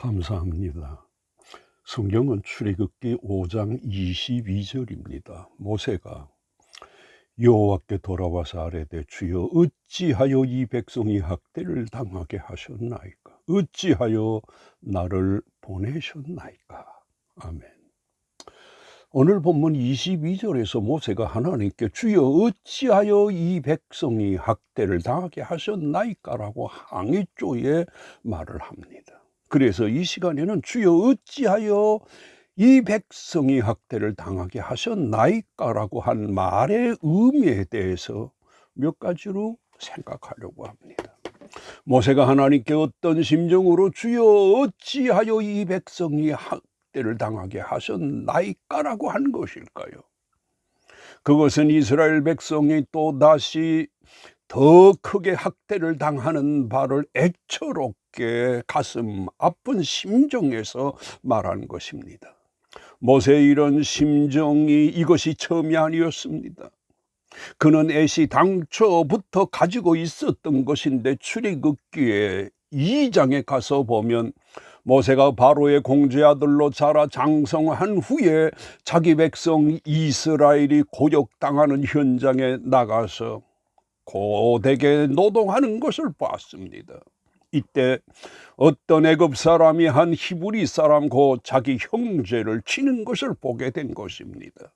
감사합니다. 성경은 출애굽기 5장 22절입니다. 모세가 여호와께 돌아와서 아뢰되 주여 어찌하여 이 백성이 학대를 당하게 하셨나이까 어찌하여 나를 보내셨나이까 아멘 오늘 본문 22절에서 모세가 하나님께 주여 어찌하여 이 백성이 학대를 당하게 하셨나이까라고 항의조에 말을 합니다. 그래서 이 시간에는 주여 어찌하여 이 백성이 학대를 당하게 하셨나이까라고 한 말의 의미에 대해서 몇 가지로 생각하려고 합니다. 모세가 하나님께 어떤 심정으로 주여 어찌하여 이 백성이 학대를 당하게 하셨나이까라고 한 것일까요? 그것은 이스라엘 백성이 또 다시 더 크게 학대를 당하는 바를 애처롭게 가슴 아픈 심정에서 말한 것입니다. 모세의 이런 심정이 이것이 처음이 아니었습니다. 그는 애시 당초부터 가지고 있었던 것인데 출애굽기에 2장에 가서 보면 모세가 바로의 공제 아들로 자라 장성한 후에 자기 백성 이스라엘이 고역당하는 현장에 나가서 고되게 노동하는 것을 봤습니다. 이때 어떤 애굽 사람이 한 히브리 사람 곧 자기 형제를 치는 것을 보게 된 것입니다.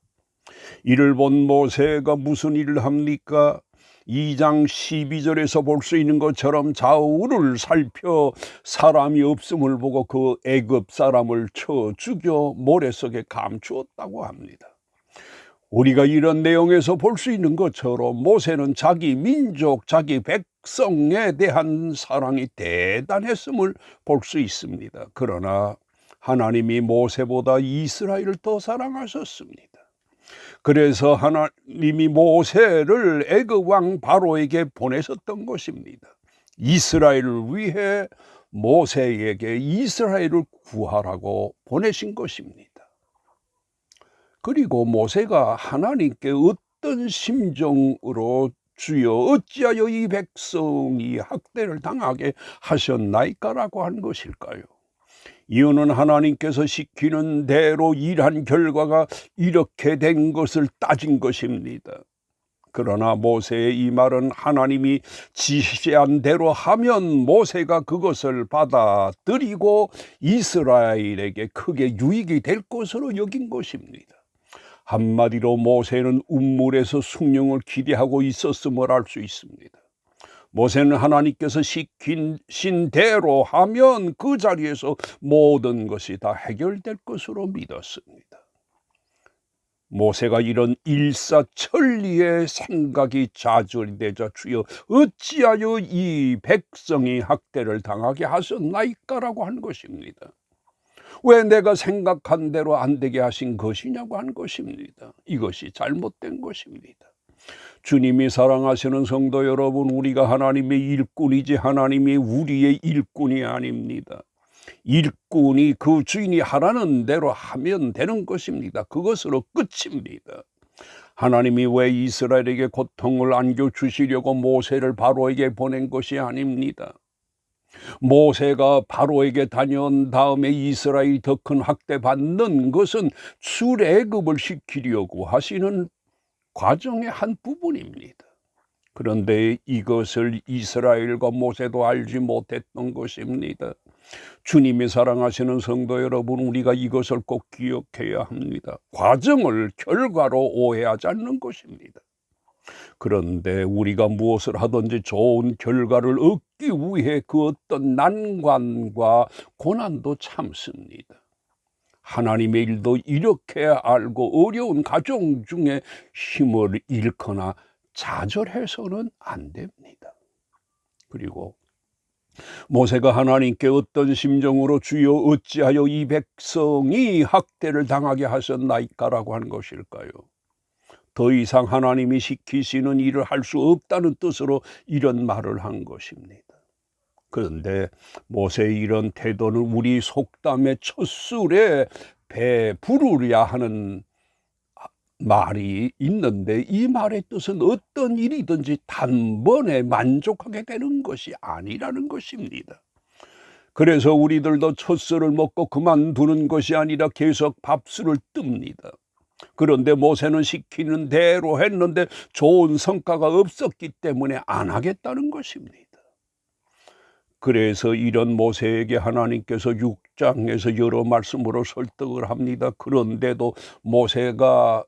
이를 본 모세가 무슨 일을 합니까? 2장 12절에서 볼 수 있는 것처럼 좌우를 살펴 사람이 없음을 보고 그 애굽 사람을 쳐 죽여 모래 속에 감추었다고 합니다. 우리가 이런 내용에서 볼 수 있는 것처럼 모세는 자기 민족, 자기 백성에 대한 사랑이 대단했음을 볼 수 있습니다. 그러나 하나님이 모세보다 이스라엘을 더 사랑하셨습니다. 그래서 하나님이 모세를 애굽 왕 바로에게 보내셨던 것입니다. 이스라엘을 위해 모세에게 이스라엘을 구하라고 보내신 것입니다. 그리고 모세가 하나님께 어떤 심정으로 주여 어찌하여 이 백성이 학대를 당하게 하셨나이까라고 한 것일까요? 이유는 하나님께서 시키는 대로 일한 결과가 이렇게 된 것을 따진 것입니다. 그러나 모세의 이 말은 하나님이 지시한 대로 하면 모세가 그것을 받아들이고 이스라엘에게 크게 유익이 될 것으로 여긴 것입니다. 한마디로 모세는 운물에서 숭령을 기대하고 있었음을 알 수 있습니다. 모세는 하나님께서 시킨 대로 하면 그 자리에서 모든 것이 다 해결될 것으로 믿었습니다. 모세가 이런 일사천리의 생각이 좌절되자 주여 어찌하여 이 백성이 학대를 당하게 하셨나이까라고 한 것입니다. 왜 내가 생각한 대로 안 되게 하신 것이냐고 한 것입니다. 이것이 잘못된 것입니다. 주님이 사랑하시는 성도 여러분, 우리가 하나님의 일꾼이지 하나님이 우리의 일꾼이 아닙니다. 일꾼이 그 주인이 하라는 대로 하면 되는 것입니다. 그것으로 끝입니다. 하나님이 왜 이스라엘에게 고통을 안겨 주시려고 모세를 바로에게 보낸 것이 아닙니다. 모세가 바로에게 다녀온 다음에 이스라엘이 더큰 학대 받는 것은 출애굽을 시키려고 하시는 과정의 한 부분입니다. 그런데 이것을 이스라엘과 모세도 알지 못했던 것입니다. 주님이 사랑하시는 성도 여러분, 우리가 이것을 꼭 기억해야 합니다. 과정을 결과로 오해하지 않는 것입니다. 그런데 우리가 무엇을 하든지 좋은 결과를 얻기 위해 그 어떤 난관과 고난도 참습니다. 하나님의 일도 이렇게 알고 어려운 가정 중에 힘을 잃거나 좌절해서는 안 됩니다. 그리고 모세가 하나님께 어떤 심정으로 주여 어찌하여 이 백성이 학대를 당하게 하셨나이까라고 한 것일까요? 더 이상 하나님이 시키시는 일을 할 수 없다는 뜻으로 이런 말을 한 것입니다. 그런데 모세의 이런 태도는 우리 속담의 첫 술에 배 부르려 하는 말이 있는데 이 말의 뜻은 어떤 일이든지 단번에 만족하게 되는 것이 아니라는 것입니다. 그래서 우리들도 첫술을 먹고 그만두는 것이 아니라 계속 밥술을 뜹니다. 그런데 모세는 시키는 대로 했는데 좋은 성과가 없었기 때문에 안 하겠다는 것입니다. 그래서 이런 모세에게 하나님께서 6장에서 여러 말씀으로 설득을 합니다. 그런데도 모세가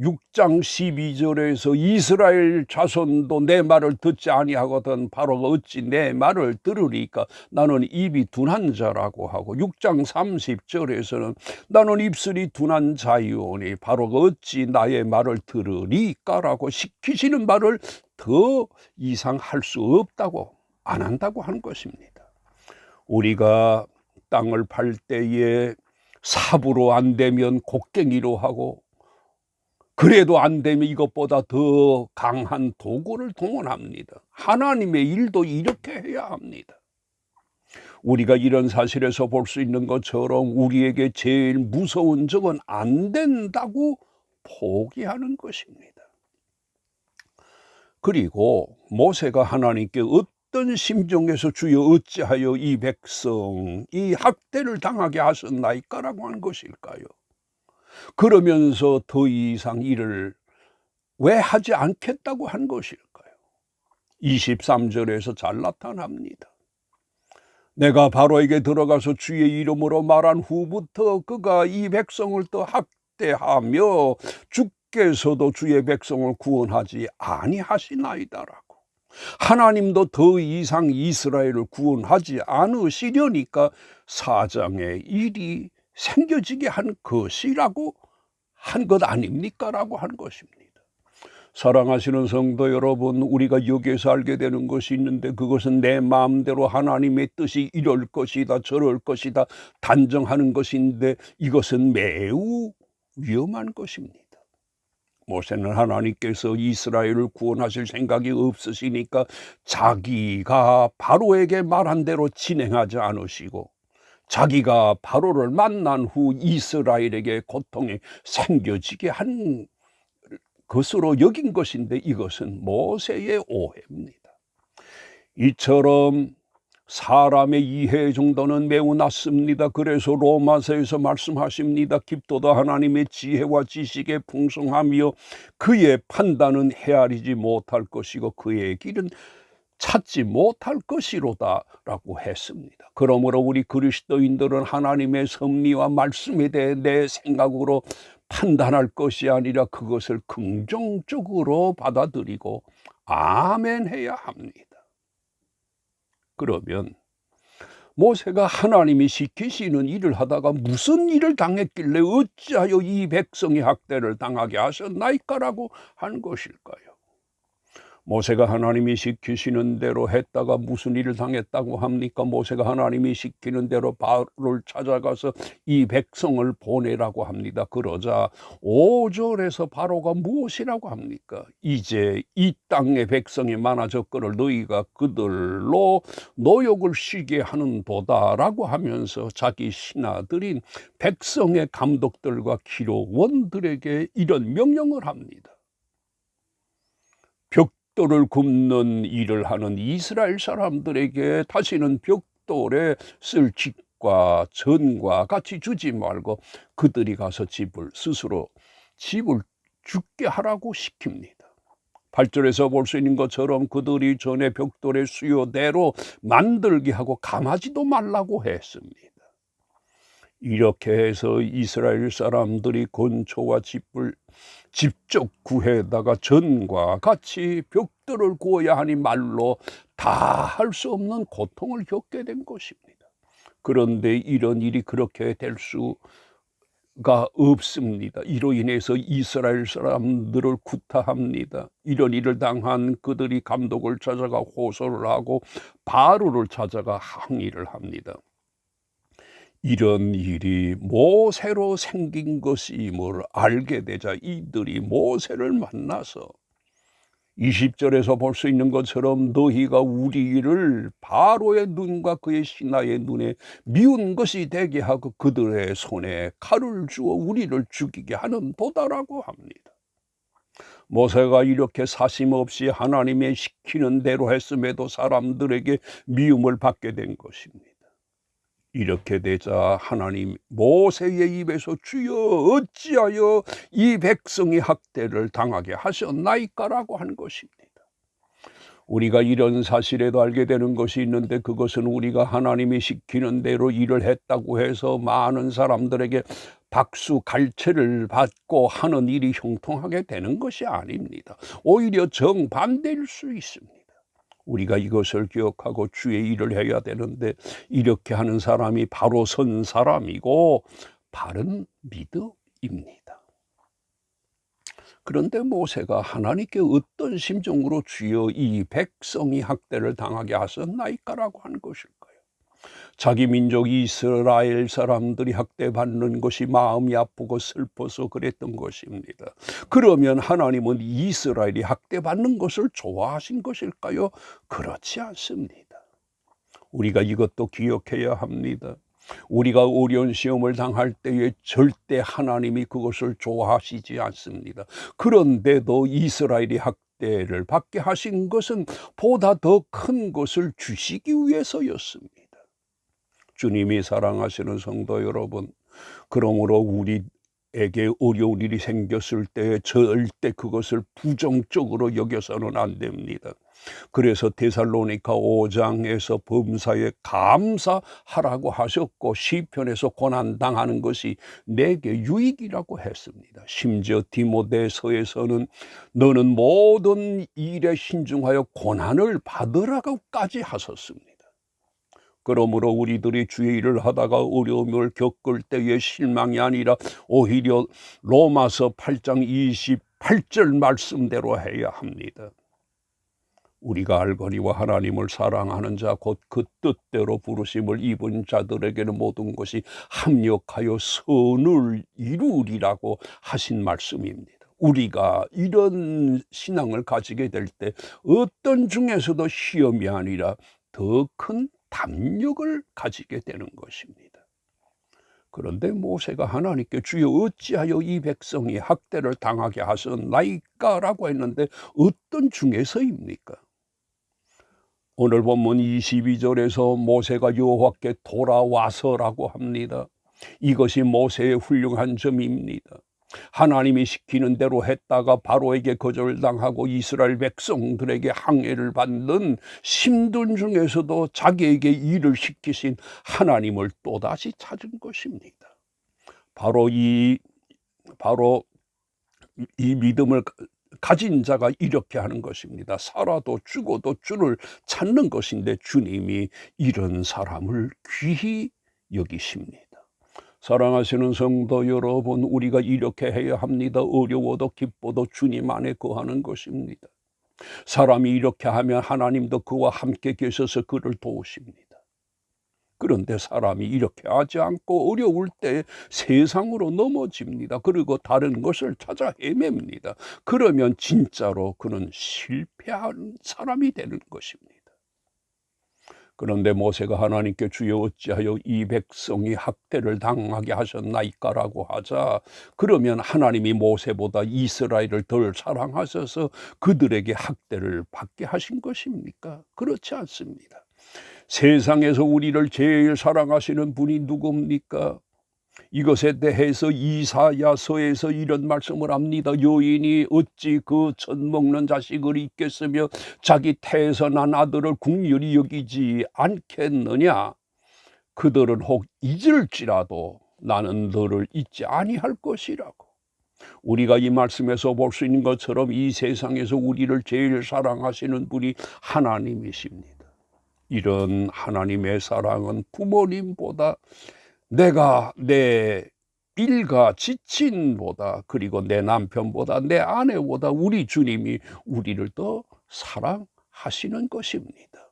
6장 12절에서 이스라엘 자손도 내 말을 듣지 아니하거든 바로가 어찌 내 말을 들으리까 나는 입이 둔한 자라고 하고 6장 30절에서는 나는 입술이 둔한 자이오니 바로가 어찌 나의 말을 들으리까라고 시키시는 말을 더 이상 할 수 없다고 안 한다고 하는 것입니다. 우리가 땅을 팔 때에 삽으로 안 되면 곡괭이로 하고 그래도 안 되면 이것보다 더 강한 도구를 동원합니다. 하나님의 일도 이렇게 해야 합니다. 우리가 이런 사실에서 볼 수 있는 것처럼 우리에게 제일 무서운 적은 안 된다고 포기하는 것입니다. 그리고 모세가 하나님께 어떤 심정에서 주여 어찌하여 이 백성 이 학대를 당하게 하셨나이까라고 한 것일까요? 그러면서 더 이상 일을 왜 하지 않겠다고 한 것일까요? 23절에서 잘 나타납니다. 내가 바로에게 들어가서 주의 이름으로 말한 후부터 그가 이 백성을 더 학대하며 주께서도 주의 백성을 구원하지 아니하시나이다라고. 하나님도 더 이상 이스라엘을 구원하지 않으시려니까 사장의 일이 생겨지게 한 것이라고 한 것 아닙니까? 라고 한 것입니다. 사랑하시는 성도 여러분, 우리가 여기에서 알게 되는 것이 있는데 그것은 내 마음대로 하나님의 뜻이 이럴 것이다, 저럴 것이다, 단정하는 것인데 이것은 매우 위험한 것입니다. 모세는 하나님께서 이스라엘을 구원하실 생각이 없으시니까 자기가 바로에게 말한 대로 진행하지 않으시고 자기가 바로를 만난 후 이스라엘에게 고통이 생겨지게 한 것으로 여긴 것인데 이것은 모세의 오해입니다. 이처럼 사람의 이해 정도는 매우 낮습니다. 그래서 로마서에서 말씀하십니다. 깊도다 하나님의 지혜와 지식에 풍성하며 그의 판단은 헤아리지 못할 것이고 그의 길은 찾지 못할 것이로다라고 했습니다. 그러므로 우리 그리스도인들은 하나님의 섭리와 말씀에 대해 내 생각으로 판단할 것이 아니라 그것을 긍정적으로 받아들이고 아멘 해야 합니다. 그러면 모세가 하나님이 시키시는 일을 하다가 무슨 일을 당했길래 어찌하여 이 백성이 학대를 당하게 하셨나이까라고 한 것일까요? 모세가 하나님이 시키시는 대로 했다가 무슨 일을 당했다고 합니까? 모세가 하나님이 시키는 대로 바로를 찾아가서 이 백성을 보내라고 합니다. 그러자 5절에서 바로가 무엇이라고 합니까? 이제 이 땅의 백성이 많아졌거늘 너희가 그들로 노역을 쉬게 하는 도다라고 하면서 자기 신하들인 백성의 감독들과 기록원들에게 이런 명령을 합니다. 벽 벽돌을 굽는 일을 하는 이스라엘 사람들에게 다시는 벽돌에 쓸 집과 전과 같이 주지 말고 그들이 가서 집을 스스로 집을 죽게 하라고 시킵니다. 8절에서 볼 수 있는 것처럼 그들이 전에 벽돌의 수요대로 만들게 하고 감하지도 말라고 했습니다. 이렇게 해서 이스라엘 사람들이 건초와 집을 직접 구해다가 전과 같이 벽돌을 구워야 하니 말로 다 할 수 없는 고통을 겪게 된 것입니다. 그런데 이런 일이 그렇게 될 수가 없습니다. 이로 인해서 이스라엘 사람들을 구타합니다. 이런 일을 당한 그들이 감독을 찾아가 호소를 하고 바로를 찾아가 항의를 합니다. 이런 일이 모세로 생긴 것임을 알게 되자 이들이 모세를 만나서 20절에서 볼 수 있는 것처럼 너희가 우리를 바로의 눈과 그의 신하의 눈에 미운 것이 되게 하고 그들의 손에 칼을 주어 우리를 죽이게 하는 도다라고 합니다. 모세가 이렇게 사심 없이 하나님의 시키는 대로 했음에도 사람들에게 미움을 받게 된 것입니다. 이렇게 되자 하나님 모세의 입에서 주여 어찌하여 이 백성이 학대를 당하게 하셨나이까라고 한 것입니다. 우리가 이런 사실에도 알게 되는 것이 있는데 그것은 우리가 하나님이 시키는 대로 일을 했다고 해서 많은 사람들에게 박수 갈채를 받고 하는 일이 형통하게 되는 것이 아닙니다. 오히려 정반대일 수 있습니다. 우리가 이것을 기억하고 주의 일을 해야 되는데 이렇게 하는 사람이 바로 선 사람이고 바른 믿음입니다. 그런데 모세가 하나님께 어떤 심정으로 주여 이 백성이 학대를 당하게 하셨나이까라고 한 것일까요? 자기 민족 이스라엘 사람들이 학대받는 것이 마음이 아프고 슬퍼서 그랬던 것입니다. 그러면 하나님은 이스라엘이 학대받는 것을 좋아하신 것일까요? 그렇지 않습니다. 우리가 이것도 기억해야 합니다. 우리가 어려운 시험을 당할 때에 절대 하나님이 그것을 좋아하시지 않습니다. 그런데도 이스라엘이 학대를 받게 하신 것은 보다 더 큰 것을 주시기 위해서였습니다. 주님이 사랑하시는 성도 여러분, 그러므로 우리에게 어려운 일이 생겼을 때 절대 그것을 부정적으로 여겨서는 안 됩니다. 그래서 데살로니카 5장에서 범사에 감사하라고 하셨고 시편에서 고난 당하는 것이 내게 유익이라고 했습니다. 심지어 디모데서에서는 너는 모든 일에 신중하여 고난을 받으라고까지 하셨습니다. 그러므로 우리들이 주의 일을 하다가 어려움을 겪을 때의 실망이 아니라 오히려 로마서 8장 28절 말씀대로 해야 합니다. 우리가 알거니와 하나님을 사랑하는 자 곧 그 뜻대로 부르심을 입은 자들에게는 모든 것이 합력하여 선을 이루리라고 하신 말씀입니다. 우리가 이런 신앙을 가지게 될 때 어떤 중에서도 시험이 아니라 더 큰 담력을 가지게 되는 것입니다. 그런데 모세가 하나님께 주여 어찌하여 이 백성이 학대를 당하게 하셨나이까라고 했는데 어떤 중에서입니까? 오늘 본문 22절에서 모세가 여호와께 돌아와서라고 합니다. 이것이 모세의 훌륭한 점입니다. 하나님이 시키는 대로 했다가 바로에게 거절당하고 이스라엘 백성들에게 항해를 받는 심든 중에서도 자기에게 일을 시키신 하나님을 또다시 찾은 것입니다. 바로 이 바로 이 믿음을 가진 자가 이렇게 하는 것입니다. 살아도 죽어도 주를 찾는 것인데 주님이 이런 사람을 귀히 여기십니다. 사랑하시는 성도 여러분, 우리가 이렇게 해야 합니다. 어려워도 기뻐도 주님 안에 거하는 것입니다. 사람이 이렇게 하면 하나님도 그와 함께 계셔서 그를 도우십니다. 그런데 사람이 이렇게 하지 않고 어려울 때 세상으로 넘어집니다. 그리고 다른 것을 찾아 헤맵니다. 그러면 진짜로 그는 실패한 사람이 되는 것입니다. 그런데 모세가 하나님께 주여 어찌하여 이 백성이 학대를 당하게 하셨나이까라고 하자 그러면 하나님이 모세보다 이스라엘을 덜 사랑하셔서 그들에게 학대를 받게 하신 것입니까? 그렇지 않습니다. 세상에서 우리를 제일 사랑하시는 분이 누굽니까? 이것에 대해서 이사야서에서 이런 말씀을 합니다. 여인이 어찌 그 젖 먹는 자식을 잊겠으며 자기 태에서 난 아들을 국률이 여기지 않겠느냐? 그들은 혹 잊을지라도 나는 너를 잊지 아니할 것이라고. 우리가 이 말씀에서 볼 수 있는 것처럼 이 세상에서 우리를 제일 사랑하시는 분이 하나님이십니다. 이런 하나님의 사랑은 부모님보다 내가 내 일가 지친보다 그리고 내 남편보다 내 아내보다 우리 주님이 우리를 더 사랑하시는 것입니다.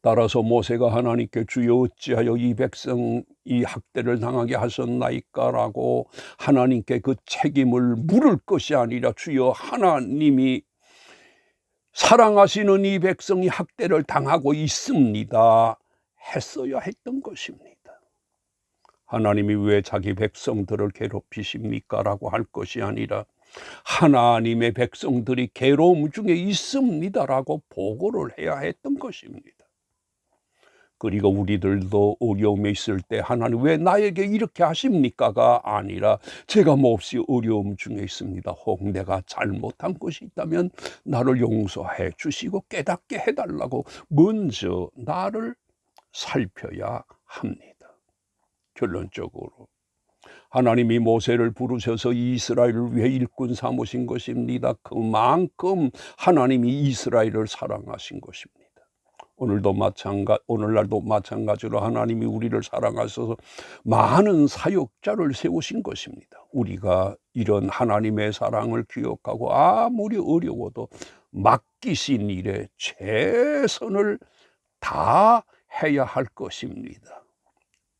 따라서 모세가 하나님께 주여 어찌하여 이 백성 이 학대를 당하게 하셨나이까라고 하나님께 그 책임을 물을 것이 아니라 주여 하나님이 사랑하시는 이 백성이 학대를 당하고 있습니다. 했어야 했던 것입니다. 하나님이 왜 자기 백성들을 괴롭히십니까? 라고 할 것이 아니라 하나님의 백성들이 괴로움 중에 있습니다 라고 보고를 해야 했던 것입니다. 그리고 우리들도 어려움에 있을 때 하나님 왜 나에게 이렇게 하십니까가 아니라 제가 몹시 어려움 중에 있습니다. 혹 내가 잘못한 것이 있다면 나를 용서해 주시고 깨닫게 해달라고 먼저 나를 살펴야 합니다. 결론적으로 하나님이 모세를 부르셔서 이스라엘을 위해 일꾼 삼으신 것입니다. 그만큼 하나님이 이스라엘을 사랑하신 것입니다. 오늘도 마찬가 오늘날도 마찬가지로 하나님이 우리를 사랑하셔서 많은 사역자를 세우신 것입니다. 우리가 이런 하나님의 사랑을 기억하고 아무리 어려워도 맡기신 일에 최선을 다 해야 할 것입니다.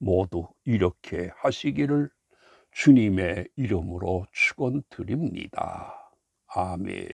모두 이렇게 하시기를 주님의 이름으로 축원드립니다. 아멘.